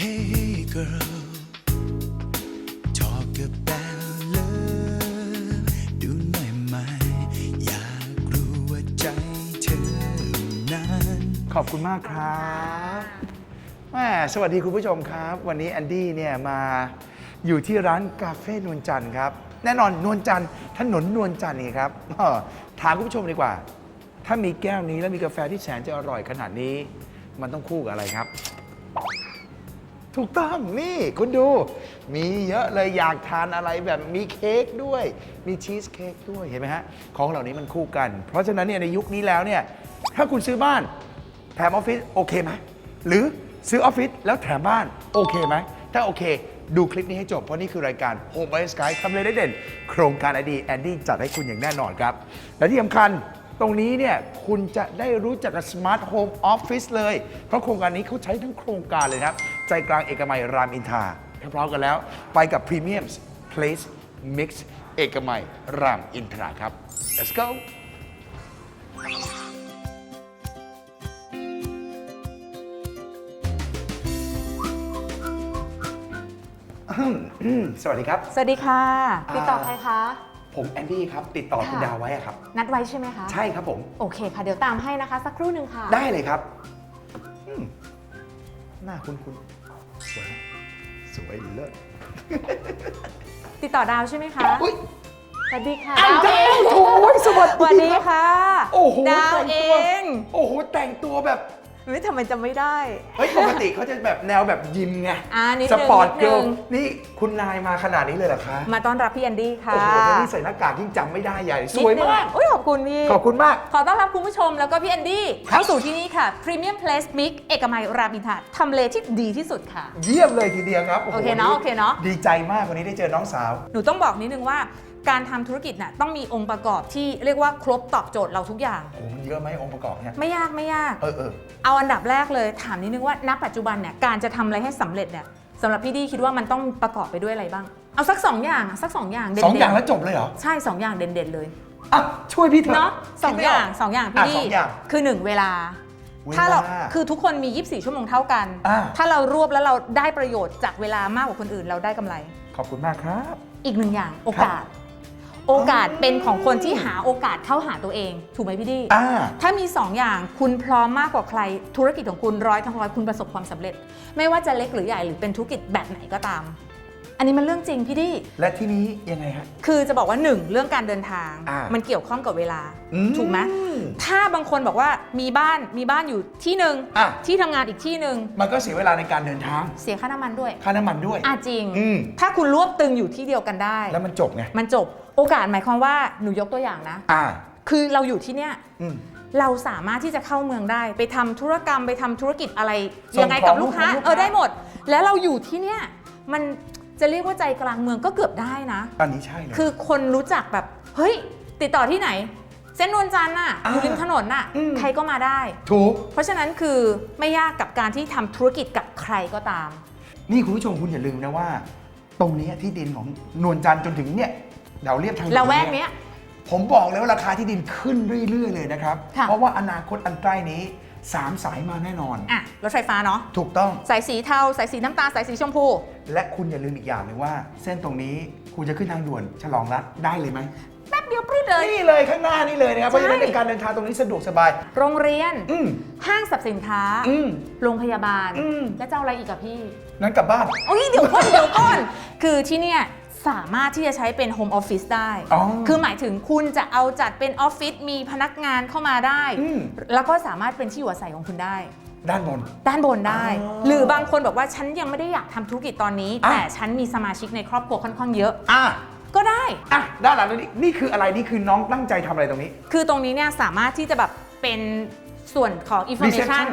Hey girl, talk about love ดูหน่อยไหมอยากรู้ว่าใจเธอนั้นขอบคุณมากครับแหมสวัสดีคุณผู้ชมครับ วันนี้แอนดี้เนี่ยมาอยู่ที่ร้านกาเฟ่นวลจันทร์ครับ แน่นอนนวลจันทร์ถนนนวลจันทร์นี่ครับอ้อถามคุณผู้ชมดีกว่า ถ้ามีแก้วนี้แล้วมีกาแฟที่แสนจะอร่อยขนาดนี้ มันต้องคู่กับอะไรครับ ถูกต้องนี่คุณดู มีเยอะเลยอยากทานอะไรแบบมีเค้กด้วย มีชีสเค้กด้วยเห็นไหมฮะ ของเหล่านี้มันคู่กัน เพราะฉะนั้นเนี่ยในยุคนี้แล้วเนี่ยถ้าคุณซื้อบ้าน แถมออฟฟิศโอเคไหมหรือซื้อออฟฟิศแล้วแถมบ้านโอเคไหมถ้าโอเค ดูคลิปนี้ให้จบ เพราะนี่คือรายการ Home by Sky ทำเลยได้เด่น โครงการไอดีแอนดี้จัดให้คุณอย่างแน่นอนครับ และที่สำคัญตรงนี้เนี่ยคุณจะได้รู้จักกับ Smart Home Office เลย เพราะโครงการนี้เขาใช้ทั้งโครงการเลยครับ ใจกลางเอกมัยรามอินทราถ้าพร้อมกันแล้ว ไปกับ Premium Place Mix เอกมัยรามอินทราครับ let's go อืมสวัสดีครับ สวัสดีค่ะอ่าติดต่อใครคะ ผมแอนดี้ครับ ติดต่อคุณค่ะดาวไว้อะครับ นัดไว้ใช่ไหมคะ ใช่ครับผม โอเคค่ะ เดี๋ยวตามให้นะคะ สักครู่หนึ่งค่ะ ได้เลยครับอืมหน้าคุณคุณสวย สวยเลิศติดต่อดาวใช่ไหมคะ อุ้ยสวัสดีค่ะอ้าวดาวโอ้ยสวัสสวัสดีดีครับค่ะ โอ้โหดาวแต่งเอตัวง โอ้โห แต่งตัวแบบ เฮ้ยทำไมจะไม่ได้ เฮ้ยปกติเขาจะแบบแนวแบบยิมไงอ่านิดสนึงปอร์ตนิดเกินึลงนี่คุณนายมาขนาดนี้เลยเหรอคะมาต้อนรับพี่แอนดี้ค่ะโอ้โหแล้วนี่ใส่หน้ากากยิ่งจำไม่ได้ใหญ่สวยนิดนึงมากอุ้ยขอบคุณพี่ ขอบคุณมาก ขอต้อนรับคุณผู้ชมแล้วก็พี่แอนดี้เข้าสู่ที่นี่ค่ะ Premium Place Mix เอกมัยรามอินทราทำเลที่ดีที่สุดค่ะ เยี่ยมเลยทีเดียวครับโโหโอเคเนอะโอเคเนอะดีใจมากวันนี้ได้เจอน้องสาว หนูต้องบอกนิดนึงว่า การทำธุรกิจน่ะต้องมีองค์ประกอบที่เรียกว่าครบตอบโจทย์เราทุกอย่าง โอ้โหมันเยอะไหมองค์ประกอบเนี่ย ไม่ยากไม่ยาก เออเออเอาอันดับแรกเลยถามนิดนึงว่าณปัจจุบันเนี่ยการจะทำอะไรให้สำเร็จเนี่ยสำหรับพี่ดีคิดว่ามันต้องประกอบไปด้วยอะไรบ้าง เอาสักสองอย่างอะสักสองอย่างเด่นสองๆอย่างแล้วจบเลยเหรอ ใช่สองอย่างเด่นๆเลยอะ ช่วยพี่เถอะเนาะสองคิดไม่อย่างสองอย่างพี่อะดีสองอย่างคือหนึ่งเวลาเวลาถ้าเราคือทุกคนมี 24 ชั่วโมงเท่ากัน อ่า ถ้าเรารวบแล้วเราได้ประโยชน์จากเวลามากกว่าคนอื่นเราได้กำไร ขอบคุณมากครับ อีกหนึ่งอย่างโอกาส โอกาสเป็นของคนที่หาโอกาสเข้าหาตัวเอง ถูกไหมพี่ดีอ่า ถ้ามี 2 อย่างคุณพร้อมมากกว่าใคร ธุรกิจของคุณร้อยทั้งร้อยคุณประสบความสำเร็จ ไม่ว่าจะเล็กหรือใหญ่หรือเป็นธุรกิจแบบไหนก็ตาม อันนี้มันเรื่องจริงพี่ดิและที่นี้ยังไงฮะ คือจะบอกว่า1เรื่องการเดินทาง อ่ามัมันเกี่ยวข้องกับเวลาอืมถูกไหมถ้าบางคนบอกว่ามีบ้านมีบ้านอยู่ที่หนึ่งอะ ที่ทำงานอีกที่หนึ่งมันก็เสียเวลาในการเดินทาง เสียค่าน้ำมันด้วยค่าน้ำมันด้วย อะจริง อืม ถ้าคุณรวบตึงอยู่ที่เดียวกันได้ แล้วมันจบไง มันจบโอกาสหมายความว่าหนูยกตัวอย่างนะ อ่า คือเราอยู่ที่เนี้ยอืม เราสามารถที่จะเข้าเมืองได้ ไปทำธุรกรรมไปทำธุรกิจอะไรส่งยังไงกับของลูกค้าลูกค้า เออได้หมด แล้วเราอยู่ที่เนี้ยมัน จะเรียกว่าใจกลางเมืองก็เกือบได้นะ อันนี้ใช่เลย คือคนรู้จักแบบ เฮ้ย ติดต่อที่ไหน เส้นนวลจันทร์น่ะอ่าอยู่ริมถนนน่ะ อืม ใครก็มาได้ ถูก เพราะฉะนั้นคือไม่ยากกับการที่ทำธุรกิจกับใครก็ตาม นี่คุณผู้ชมคุณอย่าลืมนะว่า ตรงนี้ที่ดินของนวลจันทร์จนถึงเนี่ยเดาเรียบทางด่นละแวกเนี้ย ผมบอกเลยว่าราคาที่ดินขึ้นเรื่อย ๆ เลยนะครับ ค่ะ เพราะว่าอนาคตอันใกล้นี้ สามสายมาแน่นอน อะรถไฟฟ้าเนาะถูกต้องสายสีเทาสายสีน้ำตาลสายสีชมพู และคุณอย่าลืมอีกอย่างหนึงว่า เส้นตรงนี้คุณจะขึ้นทางด่วนฉลองรัฐได้เลยไหมแป๊บเดียวปรื้ดเลย นี่เลยข้างหน้านี่เลยนะครับเพราะฉะนั้นใช่ในการเดินทางตรงนี้สะดวกสบาย โรงเรียน อืมห้างสรรพสินค้า อืม โรงพยาบาล อืม และจะเอาอะไรอีกกับพี่ นั้นกลับบ้าน โอ้ยเดี๋ยวก่อนเดี๋ยวก่อน คือที่เนี่ย สามารถที่จะใช้เป็นโฮมออฟฟิศได้ อ๋อ คือหมายถึงคุณจะเอาจัดเป็นออฟฟิศมีพนักงานเข้ามาได้ อืม แล้วก็สามารถเป็นที่อยู่อาศัยของคุณได้ ด้านบน ด้านบนได้ อ๋อหรือบางคนบอกว่าฉันยังไม่ได้อยากทำธุรกิจตอนนี้ อะ แต่ฉันมีสมาชิกในครอบครัวค่อนข้างเยอะ อะก็ได้ อะด้านหลังนี้นี่คืออะไรนี่คือน้องตั้งใจทำอะไรตรงนี้ คือตรงนี้เนี่ยสามารถที่จะแบบเป็นส่วนของ information Reception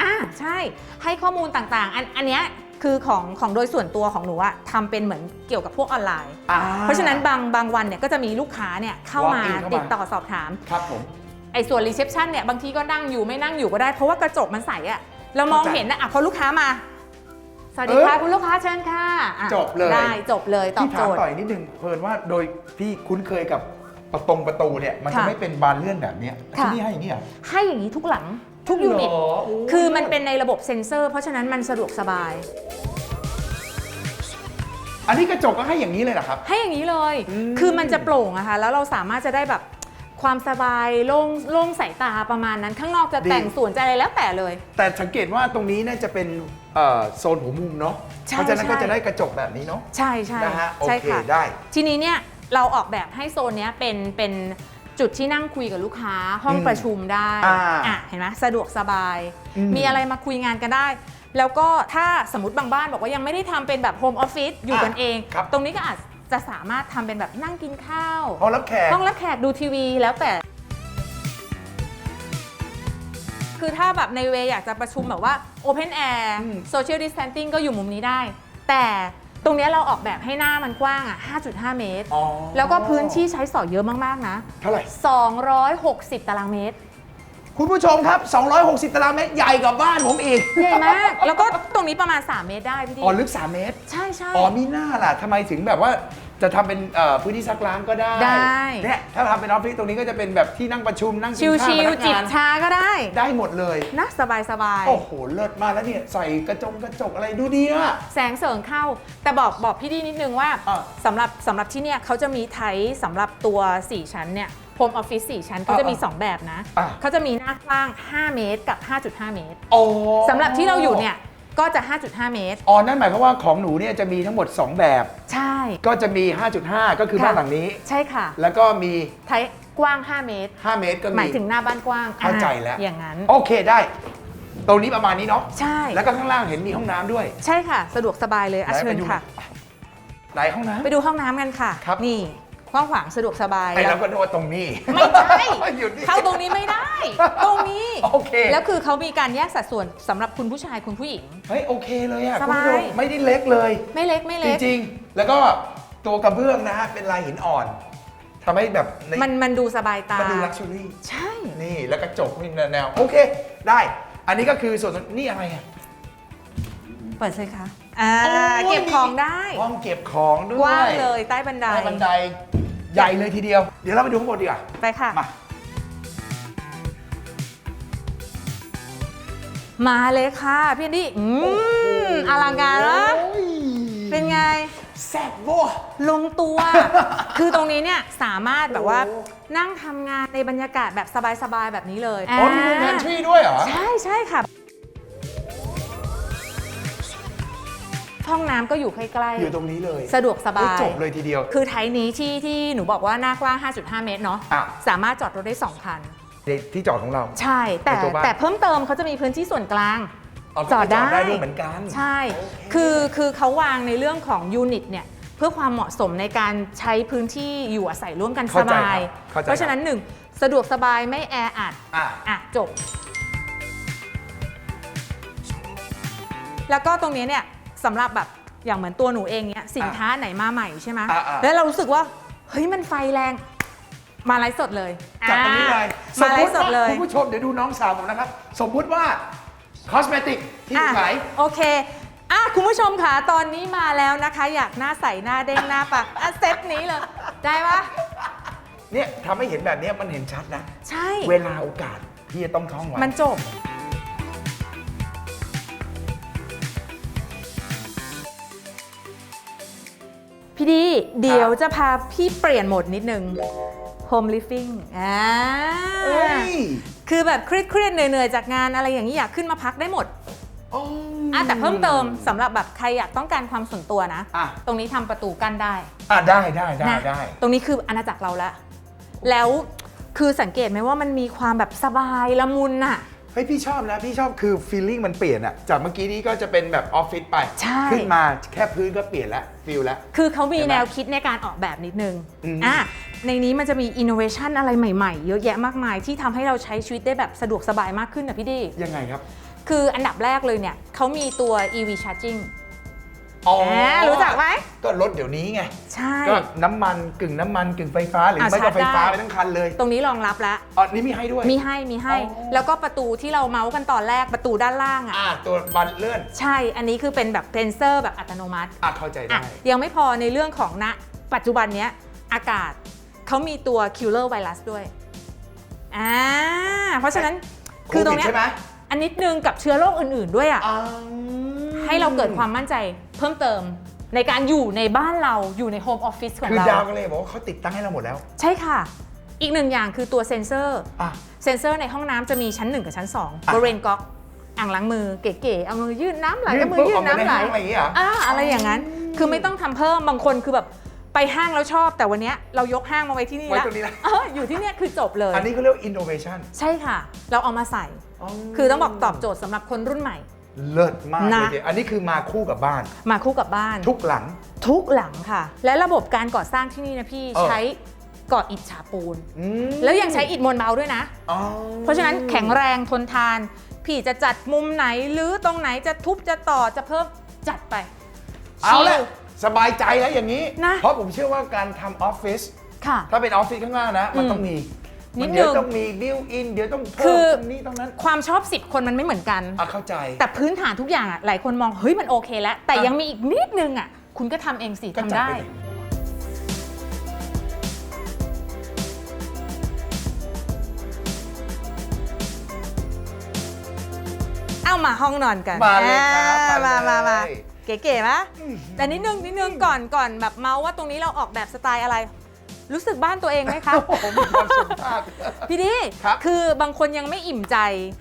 อ่าใช่ ให้ข้อมูลต่างๆ อันอันเนี้ย คือของของโดยส่วนตัวของหนูอะทำเป็นเหมือนเกี่ยวกับพวกออนไลน์ อ่า เพราะฉะนั้นบางบางวันเนี่ยก็จะมีลูกค้าเนี่ยเข้า Walk มา in เข้ามา ติดต่อสอบถาม ครับผม ไอ้ส่วนรีเซพชันเนี่ยบางทีก็นั่งอยู่ไม่นั่งอยู่ก็ได้ เพราะว่ากระจกมันใสอะเรามองเข้าใจเห็นนะอะพอลูกค้ามา สวัสดีค่ะเอ้ยคุณลูกค้าเชิญค่ะอะจบเลย ได้จบเลยตอบพี่โจถามทย์ ต่อยนิดนึงเพลินว่าโดยพี่คุ้นเคยกับประตงประตูเนี่ย มันจะค่ะไม่เป็นบานเลื่อนแบบเนี้ยค่ะ ที่นี่ให้อย่างนี้เหรอ ให้อย่างนี้ทุกหลัง ทุกยูนิตเหรอโอ้คือมันเป็นในระบบเซ็นเซอร์ เพราะฉะนั้นมันสะดวกสบาย อันนี้กระจกก็ให้อย่างนี้เลยเหรอครับ ให้อย่างนี้เลยอืมคือมันจะโปร่งอะค่ะ แล้วเราสามารถจะได้แบบความสบายโล่งโล่งสายตาประมาณนั้น ข้างนอกจะแต่งสวนจะอะไรแล้วแต่เลย แต่สังเกตว่าตรงนี้น่าจะเป็นเอ่อโซนหัวมุมเนาะ ใช่เพราะฉะนั้นใช่ ก็จะได้กระจกแบบนี้เนาะ ใช่ใช่นะฮะโอใช่เคค่ะได้ ทีนี้เนี่ยเราออกแบบให้โซนเนี้ยเป็นเป็น จุดที่นั่งคุยกับลูกค้า ห้องอืมประชุมได้อ่าอะเห็นไหมสะดวกสบาย อืมมีอะไรมาคุยงานกันได้ แล้วก็ถ้าสมมติบางบ้านบอกว่ายังไม่ได้ทำเป็นแบบโฮมออฟฟิศอยู่กันเอง ครับ ตรงนี้ก็อาจจะสามารถทำเป็นแบบนั่งกินข้าว ห้องรับแขก ห้องรับแขกดูทีวีแล้วแต่ คือถ้าแบบในเวย์อยากจะประชุมแบบว่า Open Air อืม Social Distancing ก็อยู่มุมนี้ได้ แต่ ตรงเนี้ยเราออกแบบให้หน้ามันกว้างอะ 5.5 เมตร อ๋อแล้วก็พื้นที่ใช้สอยเยอะมากๆนะ เท่าไหร่ 260 ตารางเมตร คุณผู้ชมครับ 260 ตารางเมตรใหญ่กว่าบ้านผมอีกใหญ่มาก แล้วก็ตรงนี้ประมาณ 3 เมตรได้พี่ดิอ๋อลึก 3 เมตร ใช่ใช่ อ๋อมีหน้าล่ะทำไมถึงแบบว่า จะทำเป็นเอ่อพื้นที่ซักล้างก็ได้ได้ เนี่ยถ้าทำเป็นออฟฟิศตรงนี้ก็จะเป็นแบบที่นั่งประชุมนั่งกินชิข้าววพนักๆจิบงานชาก็ได้ได้หมดเลย นะสบายสบายๆ โอ้โห เลิศมากแล้วเนี่ย ใส่กระจงกระจกอะไรดูดีอะแสงเสริงเข้า แต่บอกบอกพี่ดีนิดนึงว่าอะสำหรับสำหรับที่เนี่ยเขาจะมีไทยสำหรับตัว 4 ชั้นเนี่ยโฮมออฟฟิศ4ชั้นเขาจะมีอะ2 แบบนะ อะ เขาจะมีหน้ากว้าง 5 เมตรกับ 5.5 เมตรโอ้สำหรับที่เราอยู่เนี่ย ก็จะ 5.5 เมตร อ๋อนั่นหมายความว่าของหนูเนี่ยจะมีทั้งหมด 2 แบบ ใช่ ก็จะมี 5.5 ก็คือค่ะ บ้านหลังนี้ ใช่ค่ะ แล้วก็มี ไทยกว้าง 5 เมตร 5 เมตรก็หมี มายถึงหน้าบ้านกว้างเข้าใจแล้ว อะอย่างนั้น โอเคได้ ตรงนี้ประมาณนี้เนาะใช่ แล้วก็ข้างล่างเห็นมีห้องน้ำด้วยใช่ค่ะ สะดวกสบายเลยอะไหนเชิไปญดูค่ะ ไหนห้องน้ำ ไปดูห้องน้ำกันค่ะ ครับ นี่ กว้างขวางสะดวกสบายไอ้เราก็นึกว่าตรงนี้ ไม่ได้อยู่นี่ เข้าตรงนี้ไม่ได้ ตรงนี้โอเค แล้วคือเขามีการแยกสัดส่วนสำหรับคุณผู้ชายคุณผู้หญิง เฮ้ยโอเคเลยอะสคุณบาย ผู้ชมไม่ได้เล็กเลย ไม่เล็กไม่จเล็ก ริงๆ แล้วก็ตัวกระเบื้องนะฮะ เป็นลายหินอ่อนทำให้แบบในมันมันดูสบายตามันดูลักชัวรี่ ใช่ นี่แล้วกระจกนี่แนวๆโอเค ได้ อันนี้ก็คือส่วนนี่อะไรอะ เปิดเลยค่ะ อ่าโอ้ยเก็บของได้ห้องเก็บของด้วยกว้างเลยใต้บันได ใต้บันไดใหญ่เลยทีเดียว เดี๋ยวเราไปดูข้างบนดีกว่า ไปค่ะ มา มาเลยค่ะพี่แอนดี้อืมอลังการนะโอ้ยเป็นไง แซ่บโว้ ลงตัว คือตรงนี้เนี่ยสามารถแบบว่าโอ้ นั่งทำงานในบรรยากาศแบบสบายๆ แบบนี้เลยอ๋อมีมุมแพนทรีด้วยเหรอ ใช่ใช่ค่ะ ห้องน้ำก็อยู่ใกล้อยู่ตรงนี้เลยๆ สะดวกสบาเฮ้ยจบเลยทีเดียว คือไทยนี้ที่ที่หนูบอกว่าหน้ากว้าง 5.5 เมตรเนาะอะ สามารถจอดรถได้ 2 คัน ในที่จอดของเรา ใช่ แต่ในตัวบ้าน แต่เพิ่มเติมเขาจะมีพื้นที่ส่วนกลางเอาจอดได้ด้วยเหมือนกัน ใช่โอเคคือคือเขาวางในเรื่องของยูนิตเนี่ยเพื่อความเหมาะสมในการใช้พื้นที่อยู่อาศัยร่วมกันสเข้าใจบาย ครับเข้าใจ เพราะฉะนั้นหนึ่งสะดวกสบายไม่แออัด อะ อะ จบ แล้วก็ตรงนี้เนี่ย สำหรับแบบอย่างเหมือนตัวหนูเองเนี่ยสินค้าไหนมาใหม่ใช่ไหมอะอะแล้วเรารู้สึกว่าเฮ้ยมันไฟแรง มาไลฟ์สดเลยจัดตรงนี้เลยอะมาไลฟ์สดเลยคุณผู้ชมเดี๋ยวดูน้องสาวผมนะครับ สมมุติว่าคอสเมติกที่ขายอะโอเคอะคุณผู้ชมค่ะตอนนี้มาแล้วนะคะ อยากหน้าใสหน้าเด้งหน้าปักอะเซตนี้เลยได้ปะเนี่ยทำให้เห็นแบบเนี้ยมันเห็นชัดนะ ใช่ เวลาโอกาสพี่จะต้องท่องไว้มันจบ พี่ดีเดี๋ยวจะพาพี่เปลี่ยนโหมดนิดนึง Home Living อ่าเอ้ยคือแบบเครียดๆเหนื่อยๆ จากงานอะไรอย่างนี้อยากขึ้นมาพักได้หมดโอ้อะแต่เพิ่มเติมสำหรับแบบใครอยากต้องการความส่วนตัวนะอะตรงนี้ทำประตูกั้นได้ อะได้ได้ได้นะได้ ตรงนี้คืออาณาจักรเราละ แล้วคือสังเกตไหมว่ามันมีความแบบสบายละมุนอะเฮ้ยพี่ชอบนะ พี่ชอบคือฟีลลิ่งมันเปลี่ยนอะจากเมื่อกี้นี้ก็จะเป็นแบบออฟฟิศไป ใช่ ขึ้นมาแค่พื้นก็เปลี่ยนแล้วฟิลแล้ว คือเขามีเห็นไหมแนวคิดในการออกแบบนิดนึงอืม อะในนี้มันจะมีอินโนเวชันอะไรใหม่ๆ เยอะแยะมากมายที่ทำให้เราใช้ชีวิตได้แบบสะดวกสบายมากขึ้นนะพี่ดี ยังไงครับ คืออันดับแรกเลยเนี่ยเขามีตัว EV charging อ๋ออ่ารู้จักไหม ก็รถเดี๋ยวนี้ไง ใช่ ก็น้ำมันกึ่งน้ำมันกึ่งไฟฟ้าหรืออะไม่ก็ชาร์จไฟฟ้าได้ ไปทั้งคันเลยตรงนี้รองรับแล้วอ๋อนี่มีให้ด้วย มีให้มีให้ อ๋อ แล้วก็ประตูที่เราเมาส์กันตอนแรกประตูด้านล่างอะ อ่าตัวบันเลื่อนใช่ อันนี้คือเป็นแบบเซนเซอร์แบบอัตโนมัติ อะเข้าใจได้อะยังไม่พอในเรื่องของณปัจจุบันเนี้ยอากาศเขามีตัว killer virus ด้วยอ่าเพราะฉะนั้นคือตรงเนี้ยโควิดใช่ไหม อันนิดนึงกับเชื้อโรคอื่นๆด้วยอะอ่าให้เราเกิดความมั่นใจ เพิ่มเติมในการอยู่ในบ้านเราอยู่ในโฮมออฟฟิศของคือเราดาวก็เลยบอกว่าเขาติดตั้งให้เราหมดแล้ว ใช่ค่ะ อีกหนึ่งอย่างคือตัวเซ็นเซอร์ อะ เซ็นเซอร์ในห้องน้ำจะมีชั้น 1 กับชั้น 2 อะ บริเวณก๊อกอ่างล้างมือเก๋ๆเอามือยื่นน้ำไหลยื่นเอามือปุ๊บยื่ออกนมาในน้ำไหลห้างอะไรอย่างเงี้ยเหรออ่าอะไรอย่างนั้น คือไม่ต้องทำเพิ่มบางคนคือแบบไปห้างแล้วชอบ แต่วันเนี้ยเรายกห้างมาไว้ที่นี่ไว้แล้วตรงนี้นะเอออยู่ที่เนี่ยคือจบเลย อันนี้เขาเรียกว่า innovation ใช่ค่ะ เราเอามาใส่ คือต้องบอกตอบโจทย์สำหรับคนรุ่นใหม่ เลิศมากเลยนะเจ๊อันนี้คือมาคู่กับบ้าน มาคู่กับบ้าน ทุกหลัง ทุกหลังค่ะ และระบบการก่อสร้างที่นี่นะพี่เออ ใช้ก่ออิฐฉาปูน อืมแล้วยังใช้อิฐมวลเบาด้วยนะ อ๋อเพราะฉะนั้นแข็งแรงทนทาน พี่จะจัดมุมไหนหรือตรงไหนจะทุบจะต่อจะเพิ่มจัดไป เอาละชิลสบายใจแล้วอย่างนี้ นะ เพราะผมเชื่อว่าการทำออฟฟิศค่ะ ถ้าเป็นออฟฟิศข้างล่างนะ มันอืมต้องมี นิดมัเดี๋ยวนึงต้องมีบิวอิน เดี๋ยวต้องคืเพิ่มอตรงนี้ตรงนั้นความชอบสิบคนมันไม่เหมือนกัน อะเข้าใจ แต่พื้นฐานทุกอย่างอะหลายคนมองเฮ้ยมันโอเคแล้ว แต่อะ ยังมีอีกนิดนึงอะคุณก็ทำเองสิก็ทำจัดได้ ไปดิเอามาห้องนอนกันมาเลยครับอ่ามามาเลย มามาเก๋ๆปะแต่นิดนึงนิดนึงก่อนก่อนแบบเมาส์ว่าตรงนี้เราออกแบบสไตล์อะไร รู้สึกบ้านตัวเองไหมคะโอ้โหมีความสุขมาก พี่ดีครับคือบางคนยังไม่อิ่มใจ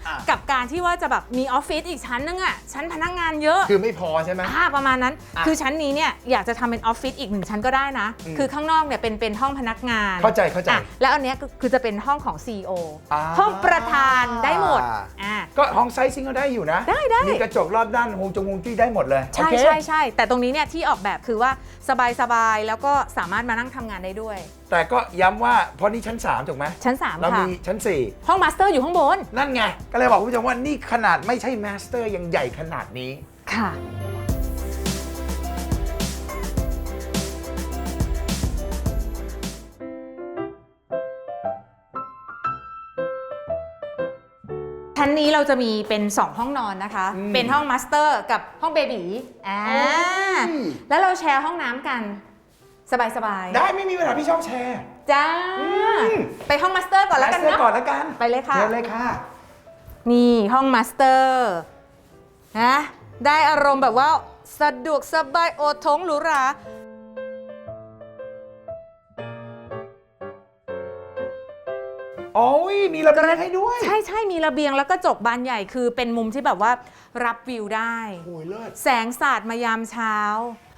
อะ กับการที่ว่าจะแบบมีออฟฟิศอีกชั้นนึงอะชั้นพนักงานเยอะ คือไม่พอใช่ไหม อ่าประมาณนั้น อะคือชั้นนี้เนี่ยอยากจะทำเป็นออฟฟิศอีกหนึ่งชั้นก็ได้นะ อืม คือข้างนอกเนี่ยเป็นเป็นห้องพนักงานเข้าใจเข้าใจ อะแล้วอันเนี้ยก็คือจะเป็นห้องของ CEO อ่า ห้องประธานได้หมดอ่า ก็ห้องไซซิ่งก็ได้อยู่นะ ได้ได้ มีกระจกรอบด้านฮงจงฮวงจุ้ยได้หมดเลยใช่โอเค ใช่ใช่แต่ตรงนี้เนี่ยที่ออกแบบคือว่าสบายๆแล้วก็สามารถมานั่งทำงานได้ด้วย แต่ก็ย้ำว่าเพราะนี่ชั้น 3 ถูกไหมชั้น3เราค่ะ มีชั้น ห้องมาสเตอร์อยู่ข้างบน 4 นั่นไง ก็เลยบอกคุณผู้ชมว่านี่ขนาดไม่ใช่มาสเตอร์ยังใหญ่ขนาดนี้ ค่ะ ชั้นนี้เราจะมีเป็น 2 ห้องนอนนะคะ อืมเป็นห้องมาสเตอร์กับห้องเบบีอ่าอืมแล้วเราแชร์ห้องน้ำกัน สบายได้ไม่มีปัญหาพี่ชอบแชร์ๆจ้ามไปห้องมาสเตอร์ก่อนแล้วกันมาสเตอร์เนาะก่อนแล้วกัน ไปเลยค่ะเชิญเลยค่ะ นี่ห้องมาสเตอร์นะได้อารมณ์แบบว่าสะดวกสบายโอทงหรูหราโอ้ยมีระเบียงให้ด้วย ใช่ใช่มีระเบียงแล้วก็จกบานใหญ่คือเป็นมุมที่แบบว่ารับวิวได้โอ้ยเลิศแสงสาดมายามเช้า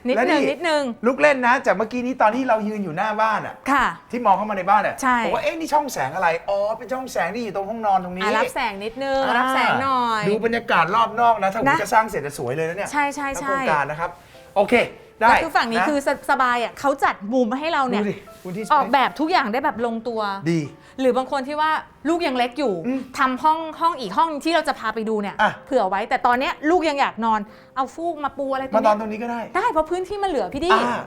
นิดและนึงนิดนึง ลูกเล่นนะ จากเมื่อกี้นี้ตอนที่เรายืนอยู่หน้าบ้านอะค่ะ ที่มองเข้ามาในบ้านอะใช่บอกว่าเอ๊ะนี่ช่องแสงอะไร อ๋อ เป็นช่องแสงที่อยู่ตรงห้องนอนตรงนี้อะรับแสงนิดนึงรับแสงหน่อย ดูบรรยากาศรอบนอกนะ ถ้าผมนะ จะสร้างเสร็จจะสวยเลยนะเนี่ยใช่ใช่ทั้งใช่โครงการนะครับ โอเค ได้แล้วคือฝั่งนี้ะคือสสบายอะเขาจัดมุมให้เราเนี่ย ดูดิคุณที่ออกแบบทุกอย่างได้แบบลงตัว ดี หรือบางคนที่ว่าลูกยังเล็กอยู่อืมทำห้องห้องอีกห้องที่เราจะพาไปดูเนี่ย อะ เผื่อไว้แต่ตอนเนี้ยลูกยังอยากนอน เอาฟูกมาปูอะไรตรมางนอนเนี้ยตรงนี้ก็ได้ได้เพราะพื้นที่มันเหลือพี่ดิอ่า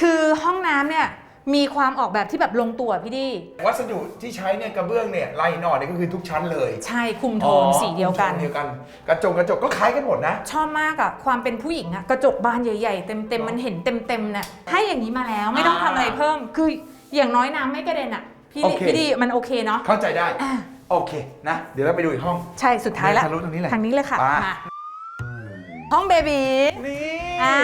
คือห้องน้ำเนี่ย มีความออกแบบที่แบบลงตัวพี่ดิวัสดุที่ใช้เนี่ยกระเบื้องเนี่ยลายหน่อเนี่ยก็คือทุกชั้นเลยใช่คุมโทนสีเดียวกันโทเดียวกัน กระจกกระจกก็คล้ายกันหมดนะ ชอบมากอะความเป็นผู้หญิงอะกระจกบานใหญ่ๆ เต็มๆมันเห็นเต็มๆเนี่ยให้อย่างนี้มาแล้วไม่ต้องทำอะไรเพิ่ม คืออย่างน้อยน้ำไม่กระเด็นอะพี่โอดิเค พี่ดิมันโอเคเนาะเข้าใจได้ อะโอเคนะ เดี๋ยวเราไปดูอีกห้อง ใช่สุดท้ายแล้วเดินทะลุตรงนี้เลยทางนี้เลยค่ะไปมาห้องเบบีนี่ อ่า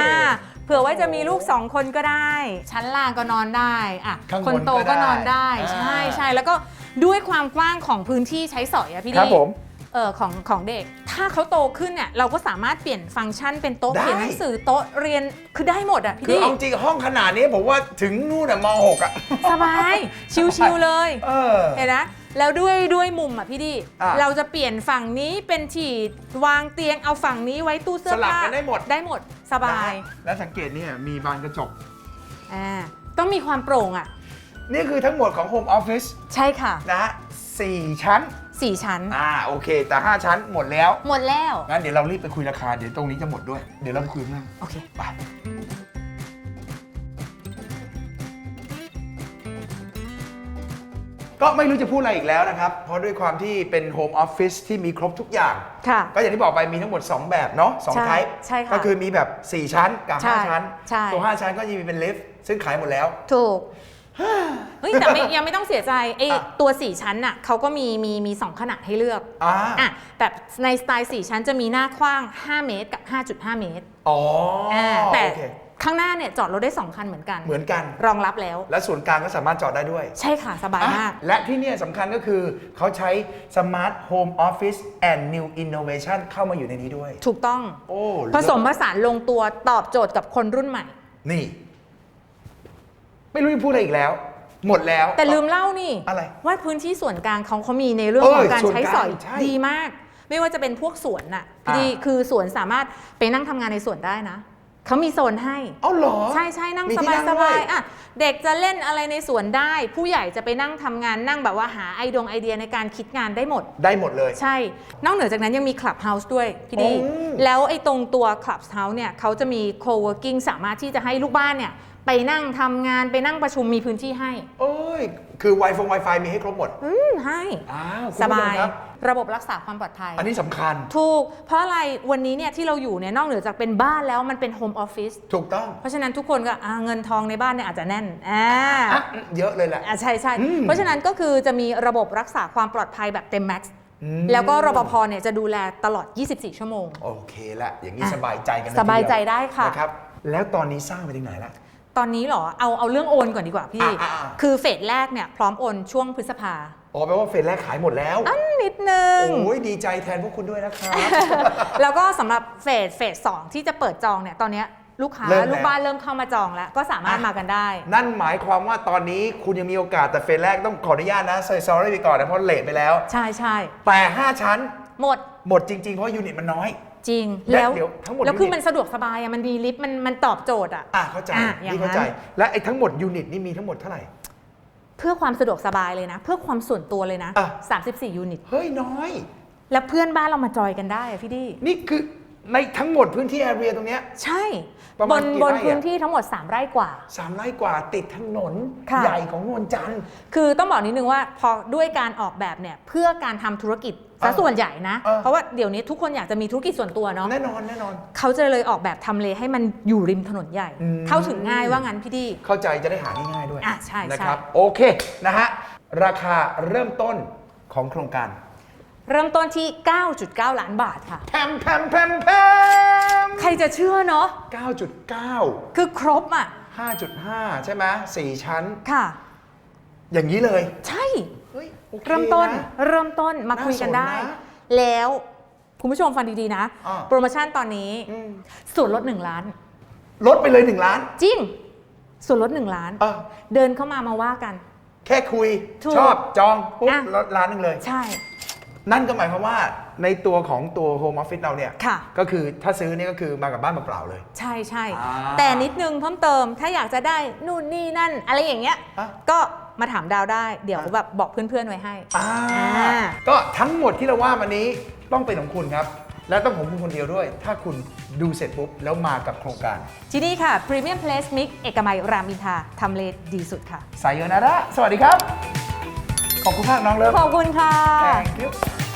เผื่อว่าจะมีลูกสองคนก็ได้ ชั้นล่างก็นอนได้อะข้างบนคนโตก็นอนได้ก็ได้ใช่อ่าใช่แล้วก็ด้วยความกว้างของพื้นที่ใช้สอยอะพี่ครัดิบผม เออของของเด็ก ถ้าเขาโตขึ้นเนี่ยเราก็สามารถเปลี่ยนฟังก์ชันเป็นโต๊ะได้ เขียนหนังสือโต๊ะเรียนคือได้หมดอะพี่คือดิเอาจริงห้องขนาดนี้ผมว่าถึงนู่นอะม .6 อะสบาย ชิวๆเลย เออ เห็นนะ แล้วด้วยด้วยมุมอะพี่ดิอะ เราจะเปลี่ยนฝั่งนี้เป็นที่วางเตียงเอาฝั่งนี้ไว้ตู้เสื้อสลับผ้ากันได้หมดได้หมดสบายนะและสังเกตเนี่ยมีบานกระจก อ่าต้องมีความโปร่งอะ นี่คือทั้งหมดของ Home Office ใช่ค่ะนะฮะสี่ชั้น สี่ชั้น อ่าโอเค แต่ 5 ชั้นหมดแล้ว หมดแล้ว งั้นเดี๋ยวเรารีบไปคุยราคา เดี๋ยวตรงนี้จะหมดด้วย เดี๋ยวเราไปคุยข้างล่างโอเค ไป ก็ไม่รู้จะพูดอะไรอีกแล้วนะครับ เพราะด้วยความที่เป็น Home Office ที่มีครบทุกอย่าง ค่ะ ก็อย่างที่บอกไปมีทั้งหมด 2 แบบเนาะสองใช่ไทป์ใช่ค่ะก็คือมีแบบ 4 ชั้นกับใช่5ชั้น ใช่ ตัว 5 ชั้นก็ยังมีเป็นลิฟต์ซึ่งขายหมดแล้ว ถูก เฮ้ยแต่ไม่ ยังไม่ต้องเสียใจไอ้อะ ตัว4ชั้นน่ะเขาก็มีมีมีสองขนาดให้เลือกอ่าอะแต่ในสไตล์4ชั้นจะมีหน้ากว้าง 5 เมตรกับ 5.5 เมตรอ๋ออ่าแต่โอเค ข้างหน้าเนี่ยจอดรถได้ 2 คันเหมือนกัน เหมือนกัน รองรับแล้ว และส่วนกลางก็สามารถจอดได้ด้วย ใช่ค่ะ สบายมากอะและที่เนี่ยสำคัญก็คือเขาใช้ Smart Home Office and New Innovation เข้ามาอยู่ในนี้ด้วย ถูกต้องโอ้ผสมผสานลงตัวตอบโจทย์กับคนรุ่นใหม่ นี่ ไม่รู้จะพูดอะไรอีกแล้ว หมดแล้ว แต่ลืมเล่านี่อะไรว่าพื้นที่ส่วนกลางเขาเขามีในเรื่องเออของการส่วนใช้กลางสอยใช่ดีมาก ไม่ว่าจะเป็นพวกสวนน่ะอ่าดีคือสวนสามารถไปนั่งทำงานในสวนได้นะ เขามีโซนให้ เอ้าเหรอ ใช่ใช่นั่งมีสที่บายนั่งสด้วบายอะเด็กจะเล่นอะไรในสวนได้ ผู้ใหญ่จะไปนั่งทำงานนั่งแบบว่าหาไอดงไอเดียในการคิดงานได้หมด ได้หมดเลย ใช่ นอกเหนือจากนั้นยังมีคลับเฮาส์ด้วยพี่ดีโอ้ แล้วไอ้ตรงตัวคลับเฮาส์เนี่ยเขาจะมี co-working สามารถที่จะให้ลูกบ้านเนี่ยไปนั่งทำงานไปนั่งประชุมมีพื้นที่ให้ เอ้ย คือ Wi-Fi Wi-Fi มีให้ครบหมด อืมให้ อ้าวคุณสผู้ชบามยครับ ระบบรักษาความปลอดภัย อันนี้สำคัญ ถูก เพราะอะไรวันนี้เนี่ยที่เราอยู่เนี่ยนอกเหนือจากเป็นบ้านแล้วมันเป็นโฮมออฟฟิศถูกต้อง เพราะฉะนั้นทุกคนก็อ่าเงินทองในบ้านเนี่ยอาจจะแน่นอ่า อะ เยอะเลยแหละ อะใช่ใช่อืมเพราะฉะนั้นก็คือจะมีระบบรักษาความปลอดภัยแบบเต็มแม็กซ์อืม แล้วก็รปภเนี่ยจะดูแลตลอด 24 ชั่วโมง โอเคละอย่างนี้อะสบายใจกันนะสบายใจทีเวได้ค่ะ นะครับแล้วตอนนี้สร้างไปถึงไหนละ ตอนนี้เหรอ เอาเอาเรื่องโอนก่อนดีกว่าพี่ อะอะอะ คือเฟสแรกเนี่ยพร้อมโอนช่วงพฤษภา อ๋อแปลว่าเฟสแรกขายหมดแล้ว อันนิดนึง โอ้ยดีใจแทนพวกคุณด้วยนะครับ แล้วก็สำหรับเฟสเฟสสองที่จะเปิดจองเนี่ยตอนเนี้ยลูกค้าเริ่มแล้ว ลูกบ้านเริ่มเข้ามาจองแล้ว ก็สามารถอะมากันได้ นั่นหมายความว่าตอนนี้คุณยังมีโอกาสแต่เฟสแรกต้องขออนุญาตนะเซยซอรี่ไปก่อนนะเพราะเลทไปแล้ว ใช่ใช่แต่ 5 ชั้นหมดหมดจริง ๆ เพราะยูนิตมันน้อย จริงและแล้วเดี๋ยวทั้งหมดแล้วคือยูนิต มันสะดวกสบายอะมันมีลิฟต์มันมันตอบโจทย์อะ อะเข้าใจอะอย่างนี่เข้าใจนั้นและไอ้ทั้งหมดยูนิตนี่มีทั้งหมดเท่าไหร่ เพื่อความสะดวกสบายเลยนะ เพื่อความส่วนตัวเลยนะอะ 34 ยูนิต เฮ้ยน้อย แล้วเพื่อนบ้านเรามาจอยกันได้อะพี่ดี นี่คือในทั้งหมดพื้นที่แอเรียตรงเนี้ย ใช่ ประบมาณนกี่บนไร่อะ พื้นที่ทั้งหมด 3 ไร่กว่า สามไร่กว่าติดถนนค่ะ ใหญ่ของนวลจันทร์ คือต้องบอกนิดนึงว่าพอด้วยการออกแบบเนี่ยเพื่อการทำธุรกิจ ซะเออส่วนใหญ่นะ เออ เพราะว่าเดี๋ยวนี้ทุกคนอยากจะมีธุรกิจส่วนตัวเนาะแน่นอนแน่นอน เขาจะเลยออกแบบทำเลให้มันอยู่ริมถนนใหญ่ อืม เข้าถึงง่ายว่างั้นพี่ดี เข้าใจจะได้หาง่ายๆด้วยอะใช่นะใช่ครับโอเคนะฮะราคาเริ่มต้นของโครงการเริ่มต้นที่ 9.9 ล้านบาทค่ะ แพมแพมแพมแพมใครจะเชื่อเนาะ9.9 คือครบอะ5.5 ใช่ไหมสี่ชั้น ค่ะ อย่างนี้เลย ใช่ เฮ้ยโอคเริ่มต้นนะ เริ่มต้นมาคุยกันได้ น่าสนนะแล้วคุณผู้ชมฟังดีๆนะ อ่า โปรโมชั่นตอนนี้อืมส่วนลด1ล้าน ลดไปเลย1ล้านจริง ส่วนลด1ล้าน เออเดินเข้ามามาว่ากัน แค่คุย ถูกชอบจองปุ๊บอะ ลดล้านหนึ่งเลย ใช่ นั่นก็หมายความว่าในตัวของตัว Home Office เราเนี่ย ค่ะ ก็คือถ้าซื้อเนี่ยก็คือมากับบ้านเปล่าๆเลย ใช่ใช่อ่าแต่นิดนึงเพิ่มเติมถ้าอยากจะได้นู่นนี่นั่น อะไรอย่างเงี้ย อะ ก็ มาถามดาวได้ เดี๋ยวอะแบบบอกเพื่อนๆไว้ให้ อ่าอ่า ก็ทั้งหมดที่เราว่าวันนี้ต้องเป็นของคุณครับ และต้องของคุณคนเดียวด้วย ถ้าคุณดูเสร็จปุ๊บแล้วมากับโครงการที่นี่ค่ะ Premium Place Mix เอกมัยรามอินทราทำเลดีสุดค่ะ สายโยนาระสวัสดีครับ ขอบคุณมากน้องเลิฟ ขอบคุณค่ะ Thank you